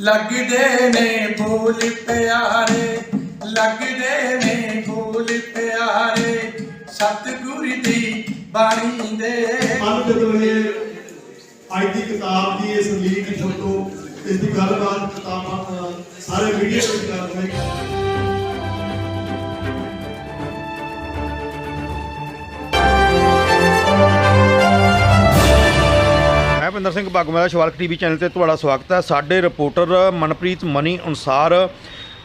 ਲੱਗਦੇ ਨੇ ਫੂਲ ਪਿਆਰੇ, ਲੱਗਦੇ ਨੇ ਫੂਲ ਪਿਆਰੇ। ਸਤਿਗੁਰ ਦੀ ਬਾਣੀ ਦੇ ਅੱਜ ਜਦੋਂ ਇਹ ਅੱਜ ਦੀ ਕਿਤਾਬ ਦੀ ਇਸ ਲੀਕ ਦੀ ਇਸ ਦੀ ਗੱਲਬਾਤ ਕਿਤਾਬਾਂ ਸਾਰੇ ਮੀਡੀਆ ਵਿੱਚ ਕਰ ਰਹੇ ਮੈਂ ਭਿੰਦਰ ਸਿੰਘ ਬਾਗਮਰਾ ਸ਼ਵਾਲਕ ਟੀਵੀ ਚੈਨਲ ਤੇ ਤੁਹਾਡਾ ਸਵਾਗਤ ਹੈ। ਸਾਡੇ ਰਿਪੋਰਟਰ ਮਨਪ੍ਰੀਤ ਮਨੀ ਅਨੁਸਾਰ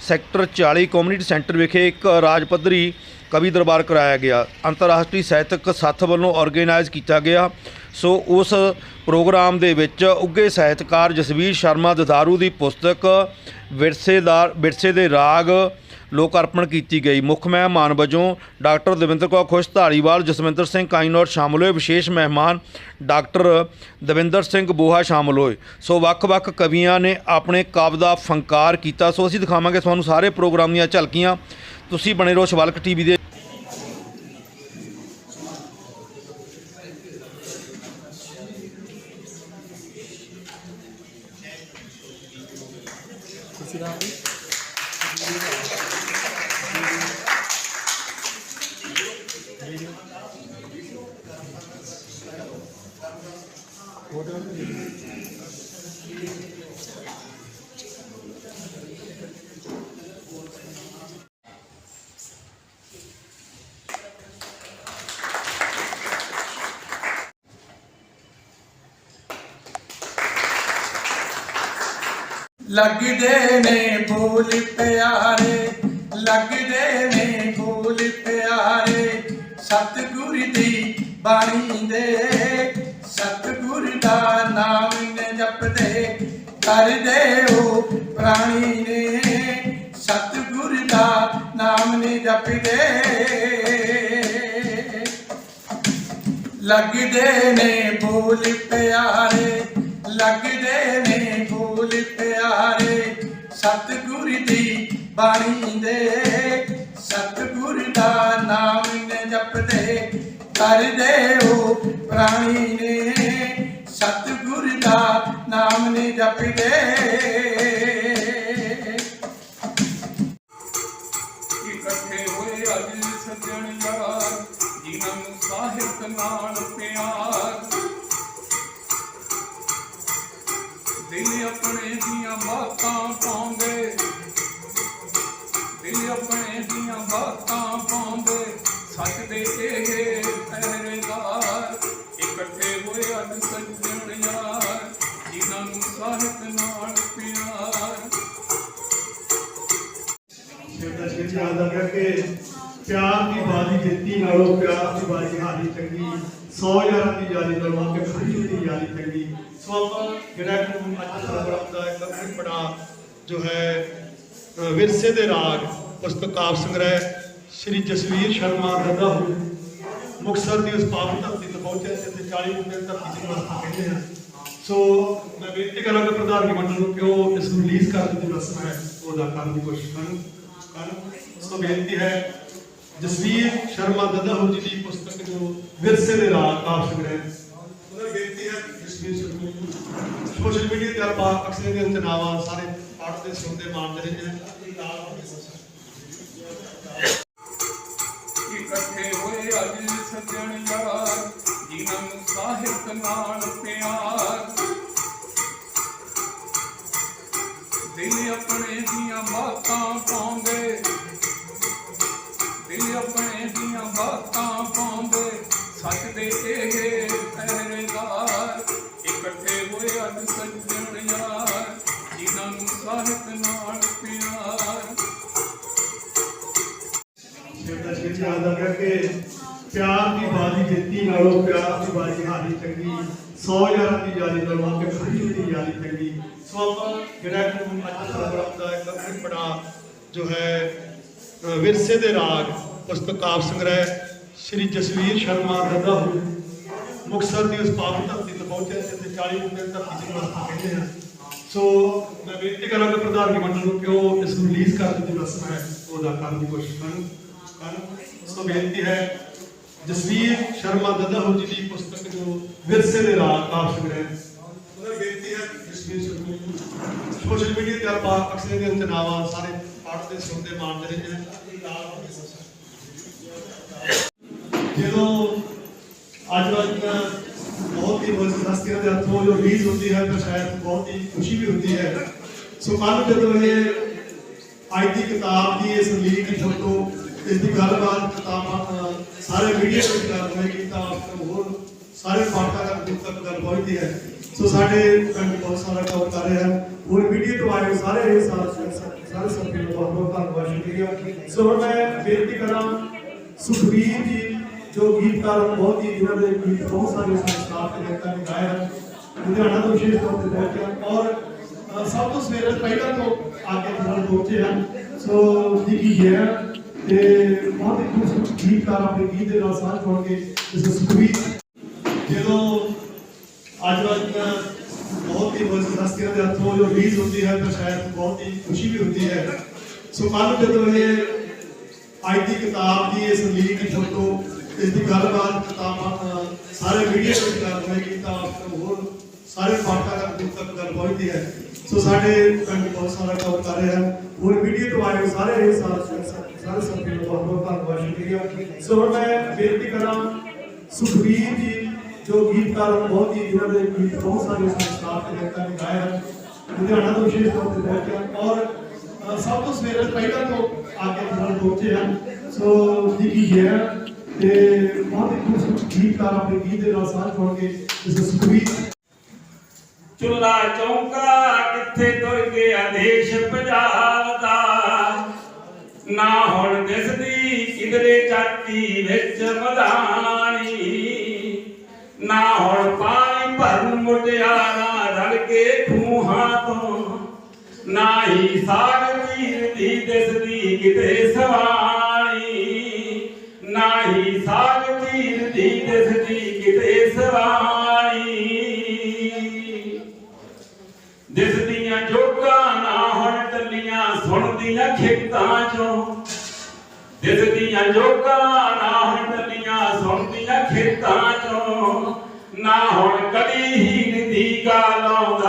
ਸੈਕਟਰ 40 ਕਮਿਊਨਿਟੀ ਸੈਂਟਰ ਵਿਖੇ ਇੱਕ ਰਾਜ ਪੱਧਰੀ ਕਵੀ ਦਰਬਾਰ ਕਰਾਇਆ ਗਿਆ। ਅੰਤਰਰਾਸ਼ਟਰੀ ਸਾਹਿਤਕ ਸੱਥ ਵੱਲੋਂ ਆਰਗੇਨਾਈਜ਼ ਕੀਤਾ ਗਿਆ। ਸੋ ਉਸ ਪ੍ਰੋਗਰਾਮ ਦੇ ਵਿੱਚ ਉੱਗੇ ਸਾਹਿਤਕਾਰ ਜਸਵੀਰ ਸ਼ਰਮਾ ਦਦਾਰੂ ਦੀ ਪੁਸਤਕ ਵਿਰਸੇਦਾਰ ਵਿਰਸੇ ਦੇ ਰਾਗ ਲੋਕ ਅਰਪਣ ਕੀਤੀ ਗਈ। ਮੁੱਖ ਮਹਿਮਾਨ ਵਜੋਂ ਡਾਕਟਰ ਦਵਿੰਦਰ ਕੌਰ ਖੁਸ਼ ਧਾਲੀਵਾਲ ਜਸਵਿੰਦਰ ਸਿੰਘ ਕਾਈਨੌਰ ਸ਼ਾਮਲ ਹੋਏ। ਵਿਸ਼ੇਸ਼ ਮਹਿਮਾਨ ਡਾਕਟਰ ਦਵਿੰਦਰ ਸਿੰਘ ਬੋਹਾ ਸ਼ਾਮਲ ਹੋਏ। ਸੋ ਵੱਖ-ਵੱਖ ਕਵੀਆਂ ਨੇ ਆਪਣੇ ਕਾਵਿ ਦਾ ਫੰਕਾਰ ਕੀਤਾ। ਸੋ ਅਸੀਂ ਦਿਖਾਵਾਂਗੇ ਤੁਹਾਨੂੰ ਸਾਰੇ ਪ੍ਰੋਗਰਾਮ ਦੀਆਂ ਝਲਕੀਆਂ। ਤੁਸੀਂ ਬਣੇ ਰਹੋ ਸ਼ਵਾਲਕ ਟੀਵੀ ਦੇ ਲੱਗਦੇ ਨੇ ਫੂਲ ਪਿਆਰੇ ਲੱਗਦੇ ਨੇ ਫੂਲ ਪਿਆਰੇ। ਸਤਿਗੁਰ ਦੀ ਬਾਣੀ ਦੇ ਸਤਿਗੁਰ ਦਾ ਨਾਮ ਨੇ ਜਪਦੇ, ਕਰਦੇ ਉਹ ਪ੍ਰਾਣੀ ਨੇ। ਸਤਿਗੁਰ ਦਾ ਨਾਮ ਨੇ ਜਪਦੇ। ਲੱਗਦੇ ਨੇ ਫੂਲ ਪਿਆਰੇ, ਲੱਗਦੇ ਨੇ ਫੂਲ ਪਿਆਰੇ, ਸਤਿਗੁਰ ਦੀ ਬਾਣੀ ਦੇ। ਸਤਿਗੁਰ ਦਾ ਨਾਮ ਨੇ ਜਪਦੇ, ਕਰਦੇ ਨਾਮ ਇਕੱਠੇ ਹੋਏ ਅੱਜ ਸੱਜਣ ਯਾਰ ਜਿਨ੍ਹਾਂ ਨੂੰ ਸਾਹਿਤ ਨਾਲ ਪਿਆਰ ਦਿਲ ਆਪਣੇ ਦੀਆਂ ਬਾਤਾਂ ਪਾਉਂਦੇ ਦਿਲ ਆਪਣੇ ਦੀਆਂ ਬਾਤਾਂ ਪਾਉਂਦੇ ਸੱਚ ਦੇ ਇਹ ਨੂੰ ਨਾਲ ਪਿਆਰ। ਸ਼ਬਦ ਵਿੱਚ ਯਾਦ ਆ ਗਿਆ ਕਿ ਪਿਆਰ ਦੀ ਬਾਜੀ ਜਿੱਤੀ ਨਾਲੋਂ ਪਿਆਰ ਦੀ ਬਾਜੀ ਹਾਰੀ ਚੰਗੀ। 100 ਯਾਰਾਂ ਦੀ ਯਾਰੀ ਨਾਲੋਂ ਕਿ ਖੜੀ ਦੀ ਯਾਰੀ ਚੰਗੀ। ਸੋ ਆਪਾਂ ਜਿਹੜਾ ਕਿ ਅੱਜ ਪ੍ਰੋਗਰਾਮ ਦਾ ਇੱਕ ਬੜਾ ਜੋ ਹੈ ਵਿਰਸੇ ਦੇ ਰਾਗ, ਪੁਸਤਕ ਕਾਵ ਸੰਗ੍ਰਹਿ, ਸ਼੍ਰੀ ਜਸਵੀਰ ਸ਼ਰਮਾ ਦੱਦਾ ਹੋ ਮੁਕਤਸਰ ਦੀ ਉਸ ਪਾਵਨ ਧਰਤੀ ਤੋਂ ਪਹੁੰਚਿਆ ਸੀ 40 ਮੁੰਡੇ ਧਰਤੀ ਦੀ ਵਸਤਾ ਕਹਿੰਦੇ ਆ ਸੋ ਮੈਂ ਬੇਨਤੀ ਕਰਾਂਗਾ ਪ੍ਰਧਾਨ ਮੰਡਲ ਨੂੰ ਕਿ ਉਹ ਇਸ ਨੂੰ ਰਿਲੀਜ਼ ਕਰਨ ਦੀ ਰਸਮ ਹੈ ਉਹਦਾ ਕਰਨ ਦੀ ਕੋਸ਼ਿਸ਼ ਕਰਨ ਕਰਨ। ਸੋ ਬੇਨਤੀ ਹੈ, ਜਸਵੀਰ ਸ਼ਰਮਾ ਦੱਦਾਹੂ ਜੀ ਦੀ ਪੁਸਤਕ ਜੋ ਵਿਰਸੇ ਦੇ ਰਾਗ ਕਾਵ ਸੰਗ੍ਰਹਿ ਉਹਨਾਂ ਬੇਨਤੀ ਹੈ ਜਸਵੀਰ ਸ਼ਰਮਾ ਜੀ ਸੋਸ਼ਲ ਮੀਡੀਆ ਤੇ ਆਪਾਂ ਅਕਸਰ ਦੇ ਅੰਤਨਾਵਾ ਸਾਰੇ ਪੜ੍ਹਦੇ, ਸੁਣਦੇ, ਮਾਣਦੇ ਰਹਿੰਦੇ ਹਾਂ ਇਕੱਠੇ ਹੋਏ ਅੱਜ ਸੱਜਣ ਯਾਰ, ਜਿਨ੍ਹਾਂ ਸਾਹਿਤ ਨਾਲ ਪਿਆਰ। ਦਿਲ ਆਪਣੇ ਦੀਆਂ ਬਾਤਾਂ ਪਾਉਂਦੇ। ਦਿਲ ਆਪਣੇ ਦੀਆਂ ਬਾਤਾਂ ਪਾਉਂਦੇ। ਸੱਚ ਦੇ ਇਹ ਪਹਿਰੇਦਾਰ, ਇਕੱਠੇ ਹੋਏ ਅੱਜ ਸੱਜਣ ਯਾਰ। ਜਿਨ੍ਹਾਂ ਨੂੰ ਸਾਹਿਤ ਨਾਲ 100 ਯਾਰਾਂ ਦੀ ਯਾਰੀ ਨਾਲੋਂ ਕਿ ਖੜੀ ਦੀ ਯਾਰੀ ਚੰਗੀ। ਸੋ ਆਪਾਂ ਜਿਹੜਾ ਕਿ ਅੱਜ ਪ੍ਰੋਗਰਾਮ ਦਾ ਇੱਕ ਬਹੁਤ ਬੜਾ ਜੋ ਹੈ ਵਿਰਸੇ ਦੇ ਰਾਗ, ਪੁਸਤਕ ਸੰਗ੍ਰਹਿ, ਸ਼੍ਰੀ ਜਸਵੀਰ ਸ਼ਰਮਾ ਦੱਦਾ ਹੋ। ਮੁਕਤਸਰ ਦੀ ਉਸ ਪਾਵਨ ਧਰਤੀ 'ਤੇ ਪਹੁੰਚਿਆ ਸੀ ਤੇ 40 ਮੁੰਡੇ ਧਰਤੀ ਦੀ ਵਸਤਾ ਕਹਿੰਦੇ ਆ ਸੋ ਮੈਂ ਬੇਨਤੀ ਕਰਾਂਗਾ ਪ੍ਰਧਾਨਗੀ ਮੰਡਲ ਨੂੰ ਕਿ ਉਹ ਇਸ ਨੂੰ ਰਿਲੀਜ਼ ਕਰਨ ਦੀ ਰਸਮ ਹੈ ਉਹਦਾ ਕਰਨ ਦੀ ਕੋਸ਼ਿਸ਼ ਕਰਨ ਕਰਨ। ਸੋ ਬੇਨਤੀ ਹੈ ਜਸਵੀਰ ਸ਼ਰਮਾ ਦੱਦਾਹੂ ਜੀ ਦੀ ਪੁਸਤਕ ਜੋ ਵਿਰਸੇ ਦੇ ਰਾਗ ਕਾਵ ਸੰਗ੍ਰਹਿ ਉਹਨਾਂ ਬੇਨਤੀ ਹੈ ਜਸਵੀਰ ਸ਼ਰਮਾ ਜੀ ਸੋਸ਼ਲ ਮੀਡੀਆ ਤੇ ਆਪਾਂ ਅਕਸਰ ਦੇ ਚਨਾਵਾ ਸਾਰੇ ਪੜ੍ਹਦੇ ਸੁਣਦੇ ਮਾਣਦੇ ਰਹੇ ਜਦੋਂ ਅੱਜ ਵਾਲੀ ਬਹੁਤ ਹੀ ਮਜ਼ਬੂਤ ਹਸਤੀਆਂ ਦੇ ਹੱਥੋਂ ਜੋ ਰਿਲੀਜ਼ ਹੁੰਦੀ ਹੈ ਤਾਂ ਸ਼ਾਇਦ ਬਹੁਤ ਹੀ ਖੁਸ਼ੀ ਵੀ ਹੁੰਦੀ ਹੈ ਸੋ ਕੱਲ ਜਦੋਂ ਇਹ ਅੱਜ ਦੀ ਕਿਤਾਬ ਦੀ ਇਸ ਲੀਕ ਦੀ ਫੋਟੋ ਇਸ ਦੀ ਗੱਲਬਾਤ ਕਿਤਾਬਾਂ ਅਹ, ਸਾਰੇ ਮੀਡੀਆ ਵਿੱਚ ਗੱਲ ਹੋਏਗੀ ਤਾਂ ਹੋਰ ਸਾਰੇ ਪਾਠਕਾਂ ਤੱਕ ਦੂਰ ਤੱਕ ਗੱਲ ਪਹੁੰਚਦੀ ਹੈ ਸੋ ਸਾਡੇ ਪਿੰਡ ਬਹੁਤ ਸਾਰਾ ਕਵਰ ਕਰ ਰਹੇ ਹਨ ਹੋਰ ਮੀਡੀਆ ਤੋਂ ਆਏ ਹੋਏ ਸਾਰੇ ਇਹ ਸਾਰੇ ਸਾਰੇ ਸਾਥੀਆਂ ਨੂੰ ਬਹੁਤ ਬਹੁਤ ਧੰਨਵਾਦ ਸ਼ੁਕਰੀਆ ਸੋ ਹੁਣ ਮੈਂ ਬੇਨਤੀ ਕਰਾਂ ਸੁਖਬੀਰ ਜੀ ਜੋ ਗੀਤਕਾਰ ਹਨ, ਬਹੁਤ ਹੀ ਜਿਨ੍ਹਾਂ ਦੇ ਗੀਤ ਬਹੁਤ ਸਾਰੇ ਸੰਸਕਾਰ ਦੇ ਲੋਕਾਂ ਨੇ ਗਾਏ ਹਨ ਲੁਧਿਆਣਾ ਤੋਂ ਵਿਸ਼ੇਸ਼ ਤੌਰ ਤੇ ਪਹੁੰਚੇ ਹਨ ਔਰ ਅ, ਸਭ ਤੋਂ ਸਵੇਰੇ ਪਹਿਲਾਂ ਤੋਂ ਆ ਕੇ ਨਾਲ ਪਹੁੰਚੇ ਹਨ ਸੋ ਜੀ ਕੀ ਹੈ ਤੇ ਬਹੁਤ ਹੀ ਖੂਬਸੂਰਤ ਗੀਤਕਾਰ ਆਪਣੇ ਗੀਤ ਦੇ ਨਾਲ ਸਾਥ ਜੋੜ ਕੇ ਇਸ ਸੁਖਬੀਰ ਜਦੋਂ ਅੱਜ ਵਾਲੀ ਬਹੁਤ ਹੀ ਮਜ਼ਬੂਤ ਹਸਤੀਆਂ ਦੇ ਹੱਥੋਂ ਜੋ ਰਿਲੀਜ਼ ਹੁੰਦੀ ਹੈ ਤਾਂ ਸ਼ਾਇਦ ਬਹੁਤ ਹੀ ਖੁਸ਼ੀ ਵੀ ਹੁੰਦੀ ਹੈ। ਸੋ ਕੱਲ ਜਦੋਂ ਇਹ ਅੱਜ ਦੀ ਕਿਤਾਬ ਦੀ ਇਸ ਲੀਕ ਦੀ ਫੋਟੋ ਇਸ ਦੀ ਗੱਲਬਾਤ ਕਿਤਾਬਾਂ ਅਹ, ਸਾਰੇ ਮੀਡੀਆ ਵਿੱਚ ਗੱਲ ਹੋਏਗੀ ਤਾਂ ਹੋਰ ਸਾਰੇ ਪਾਠਕਾਂ ਤੱਕ ਦੂਰ ਤੱਕ ਗੱਲ ਪਹੁੰਚਦੀ ਹੈ। ਸੋ ਸਾਡੇ ਪਿੰਡ ਬਹੁਤ ਸਾਰਾ ਕਵਰ ਕਰ ਰਹੇ ਹਨ ਹੋਰ ਮੀਡੀਆ ਤੋਂ ਆਏ ਹੋਏ ਸਾਰੇ ਸਾਥੀਆਂ ਨੂੰ ਬਹੁਤ ਬਹੁਤ ਧੰਨਵਾਦ, ਸ਼ੁਕਰੀਆ। ਸੋ ਹੁਣ ਮੈਂ ਬੇਨਤੀ ਕਰਾਂ, ਸੁਖਬੀਰ ਜੀ, ਜੋ ਗੀਤਕਾਰ ਬਹੁਤ ਹੀ ਜਿਨ੍ਹਾਂ ਦੇ ਗੀਤ ਬਹੁਤ ਸਾਰੇ ਸੰਸਕਾਰ ਦੇ ਲੋਕਾਂ ਨੇ ਗਾਏ ਹਨ। ਲੁਧਿਆਣਾ ਤੋਂ ਵਿਸ਼ੇਸ਼ ਤੌਰ ਤੇ ਪਹੁੰਚੇ ਔਰ ਸਭ ਤੋਂ ਸਵੇਰੇ ਪਹਿਲਾਂ ਤੋਂ ਆ ਕੇ ਨਾਲ ਪਹੁੰਚੇ ਹਨ। ਸੋ ਜੀ ਕੀ ਹੈ, ਤੇ ਬਹੁਤ ਹੀ ਖੂਬਸੂਰਤ ਗੀਤਕਾਰ ਆਪਣੇ ਗੀਤ ਦੇ ਨਾਲ ਸਾਥ ਜੋੜ ਇਸ ਸੁਖਬੀਰ ਚੁੱਲਾ ਚੌਂਕਾ ਕਿੱਥੇ ਤੁਰ ਗਿਆ ਦੇਸ਼ ਪੰਜਾਬ ਦਾ ਨਾ ਹੁਣ ਦਿਸਦੀ ਕਿਧਰੇ ਚਾਤੀ ਵਿੱਚ ਮਧਾਣੀ। ਨਾ ਹੁਣ ਪਾਣੀ ਭਰਨ ਮੁਟਿਆਰਾਂ ਰਲ ਕੇ ਖੂਹਾਂ ਤੋਂ। ਨਾ ਹੀ ਸਾਗ ਤੀਰ ਦੀ ਦਿਸਦੀ ਕਿਤੇ ਸਵਾਣੀ। ਨਾ ਹੀ ਸੁਣਦੀਆਂ ਖਿੱਤਾਂ ਚੋਂ। ਦਿਸਦੀਆਂ ਜੋਗਾ ਨਾ ਹੁਣ ਟੱਲੀਆਂ ਸੁਣਦੀਆਂ ਖੇਤਾਂ ਚੋਂ। ਨਾ ਹੁਣ ਕਦੀ ਹੀਣ ਦੀ ਗਾਲ ਆਉਂਦਾ